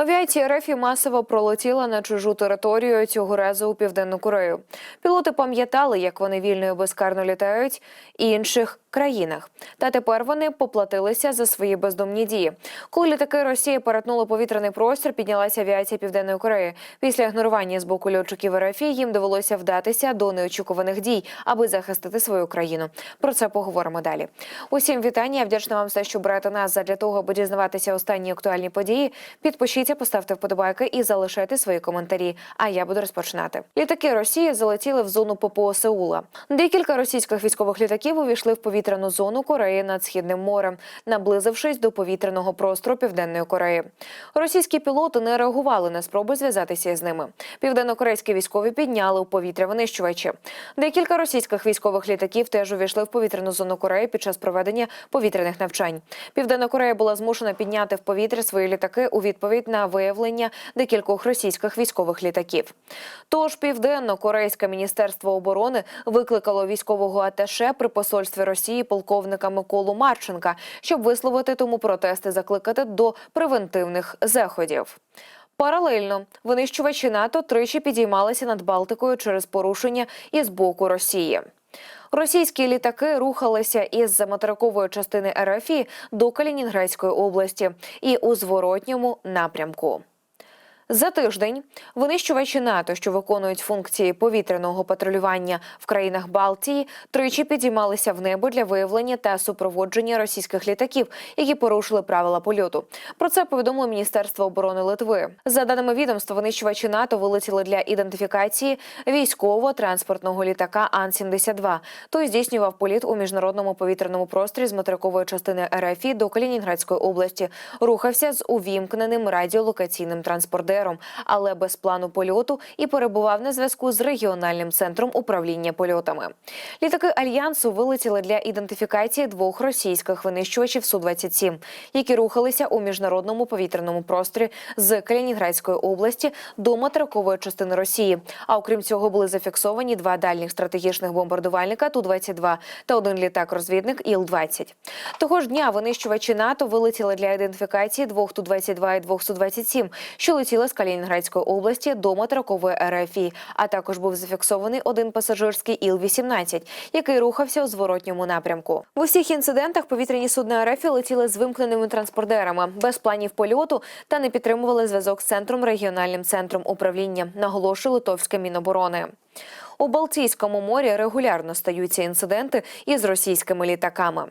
Авіація РФ масово пролетіла на чужу територію цього разу у південну Корею. Пілоти пам'ятали, як вони вільно і безкарно літають інших країнах. Та тепер вони поплатилися за свої бездумні дії. Коли літаки Росії перетнули повітряний простір, піднялася авіація Південної Кореї. Після ігнорування з боку льотчиків РФ їм довелося вдатися до неочікуваних дій, аби захистити свою країну. Про це поговоримо далі. Усім вітання. Я вдячна вам те, що берете нас задля того, аби дізнаватися останні актуальні події. Підпишіться, поставте вподобайки і залишайте свої коментарі. А я буду розпочинати. Літаки Росії залетіли в зону ППО Сеула. Декілька російських військових літаків увійшли в повітряну зону Кореї над східним морем, наблизившись до повітряного простору Південної Кореї. Російські пілоти не реагували на спроби зв'язатися з ними. Південнокорейські військові підняли у повітря винищувачі. Декілька російських військових літаків теж увійшли в повітряну зону Кореї під час проведення повітряних навчань. Південна Корея була змушена підняти в повітря свої літаки у відповідь на виявлення декількох російських військових літаків. Тож південно-корейське міністерство оборони викликало військового аташе при посольстві Росії полковника Миколу Марченка, щоб висловити тому протести, закликати до превентивних заходів. Паралельно винищувачі НАТО тричі підіймалися над Балтикою через порушення із боку Росії. Російські літаки рухалися із материкової частини РФ до Калінінградської області і у зворотньому напрямку. За тиждень винищувачі НАТО, що виконують функції повітряного патрулювання в країнах Балтії, тричі підіймалися в небо для виявлення та супроводження російських літаків, які порушили правила польоту. Про це повідомило Міністерство оборони Литви. За даними відомства, винищувачі НАТО вилетіли для ідентифікації військово-транспортного літака Ан-72. Той здійснював політ у міжнародному повітряному просторі з материкової частини РФ до Калінінградської області. Рухався з увімкненим радіолокаційним транспортером але без плану польоту і перебував на зв'язку з регіональним центром управління польотами. Літаки альянсу вилетіли для ідентифікації двох російських винищувачів су 27 які рухалися у міжнародному повітряному просторі з Калінінградської області до материкової частини Росії. А окрім цього, були зафіксовані два дальніх стратегічних бомбардувальника ту 22 та один літак-розвідник іл 20 Того ж дня винищувачі НАТО вилетіли для ідентифікації двох ту 22 і двох су 27 що летіли з Калінінградської області до материкової РФІ, а також був зафіксований один пасажирський Іл-18, який рухався у зворотньому напрямку. В усіх інцидентах повітряні судна РФ летіли з вимкненими транспордерами, без планів польоту та не підтримували зв'язок з центром регіональним центром управління, наголошує Литовське Міноборони. У Балтійському морі регулярно стаються інциденти із російськими літаками.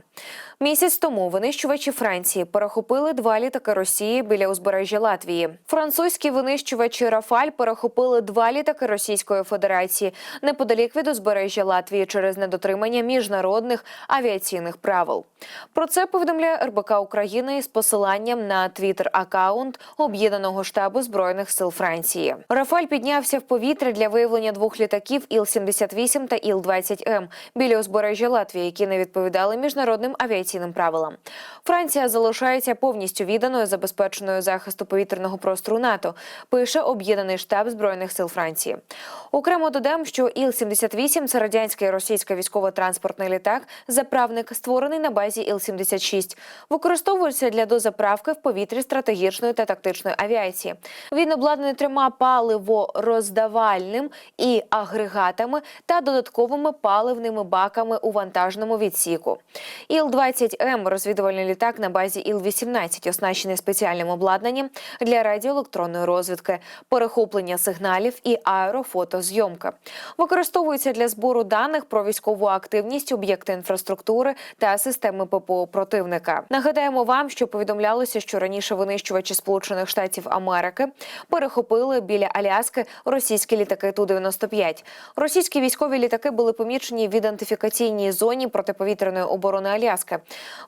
Місяць тому винищувачі Франції перехопили два літаки Росії біля узбережжя Латвії. Французькі винищувачі Рафаль перехопили два літаки Російської Федерації неподалік від узбережжя Латвії через недотримання міжнародних авіаційних правил. Про це повідомляє РБК України із посиланням на твіттер акаунт об'єднаного штабу збройних сил Франції. Рафаль піднявся в повітря для виявлення двох літаків Іл-78 та Іл-20М біля узбережжя Латвії, які не відповідали міжнародним авіаційним правилам. Франція залишається повністю відданою забезпеченою захисту повітряного простору НАТО. Пише об'єднаний штаб збройних сил Франції. Окремо додам, що Іл-78 – це радянський і російський військово-транспортний літак, заправник створений на базі Іл-76. Використовується для дозаправки в повітрі стратегічної та тактичної авіації. Він обладнаний трьома паливороздавальним і агрегатами та додатковими паливними баками у вантажному відсіку. Іл-20М – розвідувальний літак на базі Іл-18, оснащений спеціальним обладнанням для радіоелектронної розвідки, перехоплення сигналів і аерофотозйомки. Використовується для збору даних про військову активність, об'єкти інфраструктури та системи ППО противника. Нагадаємо вам, що повідомлялося, що раніше винищувачі Сполучених Штатів Америки перехопили біля Аляски російські літаки Ту-95. Російські військові літаки були помічені в ідентифікаційній зоні протиповітряної оборони Аляски.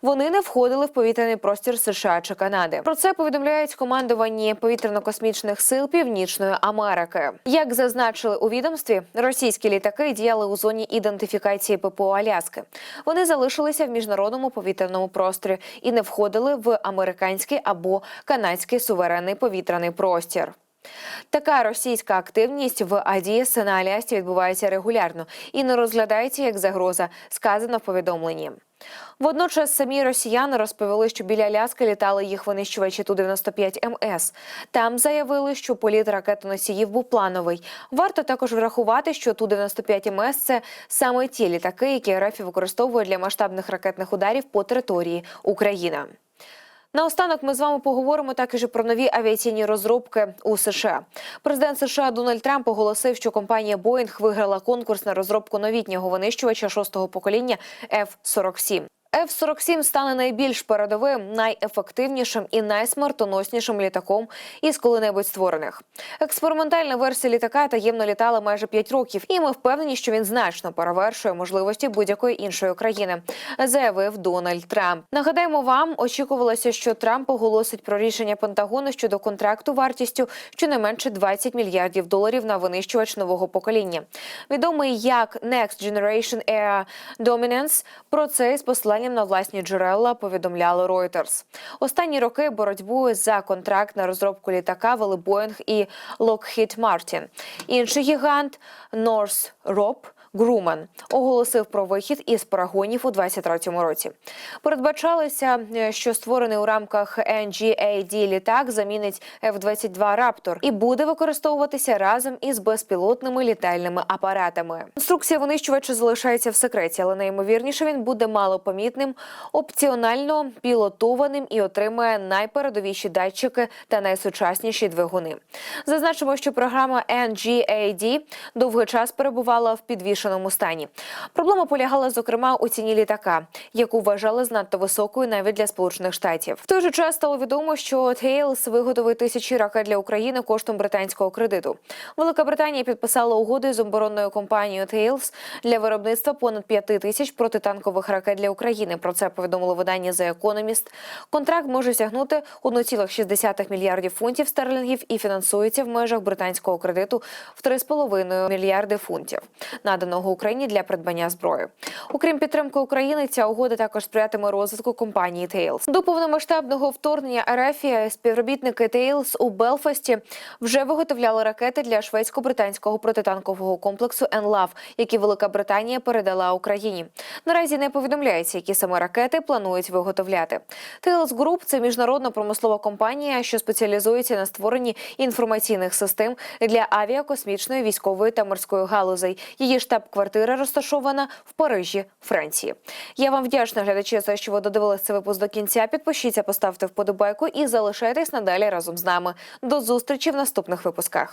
Вони не входили в повітряний простір США чи Канади. Про це повідомляють командувані повітряно-космічних сил Північної Америки. Як зазначили у відомстві, російські літаки діяли у зоні ідентифікації ППО Аляски. Вони залишилися в міжнародному повітряному просторі і не входили в американський або канадський суверенний повітряний простір. Така російська активність в Адіс на Алясці відбувається регулярно і не розглядається як загроза, сказано в повідомленні. Водночас самі росіяни розповіли, що біля Аляски літали їх винищувачі Ту-95 МС. Там заявили, що політ ракетоносіїв був плановий. Варто також врахувати, що Ту-95 МС – це саме ті літаки, які РФ використовує для масштабних ракетних ударів по території України. Наостанок ми з вами поговоримо також і про нові авіаційні розробки у США. Президент США Дональд Трамп оголосив, що компанія Боїнг виграла конкурс на розробку новітнього винищувача шостого покоління F-47. F-47 стане найбільш передовим, найефективнішим і найсмертоноснішим літаком із коли-небудь створених. Експериментальна версія літака таємно літала майже 5 років, і ми впевнені, що він значно перевершує можливості будь-якої іншої країни, заявив Дональд Трамп. Нагадаємо вам, очікувалося, що Трамп оголосить про рішення Пентагону щодо контракту вартістю щонайменше 20 мільярдів доларів на винищувач нового покоління. Відомий як Next Generation Air Dominance, про це з посиланням на власні джерела повідомляли Reuters. Останні роки боротьбу за контракт на розробку літака вели Boeing і Lockheed Martin. Інший гігант Northrop Grumman оголосив про вихід із парагонів у 2023 році. Передбачалося, е, що створений у рамках NGAD літак замінить F-22 Raptor і буде використовуватися разом із безпілотними літальними апаратами. Конструкція винищувача залишається в секреті, але найімовірніше він буде малопомітним, опціонально пілотованим і отримає найпередовіші датчики та найсучасніші двигуни. Зазначимо, що програма NGAD довгий час перебувала в підвішеному стані. Проблема полягала зокрема у ціні літака, яку вважали занадто високою навіть для сполучених штатів. В той же час стало відомо, що Тейлс виготовить тисячі ракет для України коштом британського кредиту. Велика Британія підписала угоди з оборонною компанією Тейлс для виробництва понад п'яти тисяч протитанкових ракет для України. Про це повідомило видання The Economist. Контракт може сягнути 1,6 мільярдів фунтів стерлінгів і фінансується в межах британського кредиту в 3,5 мільярди фунтів, наданого Україні для придбання зброї. Окрім підтримки України, ця угода також сприятиме розвитку компанії Тейлс. До повномасштабного вторгнення РФ співробітники Тейлс у Белфасті вже виготовляли ракети для шведсько-британського протитанкового комплексу «Енлав», які Велика Британія передала Україні. Наразі не повідомляється, які саме ракети планують виготовляти. Тейлс Груп це міжнародна промислова компанія, що спеціалізується на створенні інформаційних систем для авіакосмічної, військової та морської галузей. Її штаб-квартира розташована в Парижі, Франції. Я вам вдячна глядачі за що ви додивилися цей випуск до кінця. Підпишіться, поставте вподобайку і залишайтесь надалі разом з нами. До зустрічі в наступних випусках.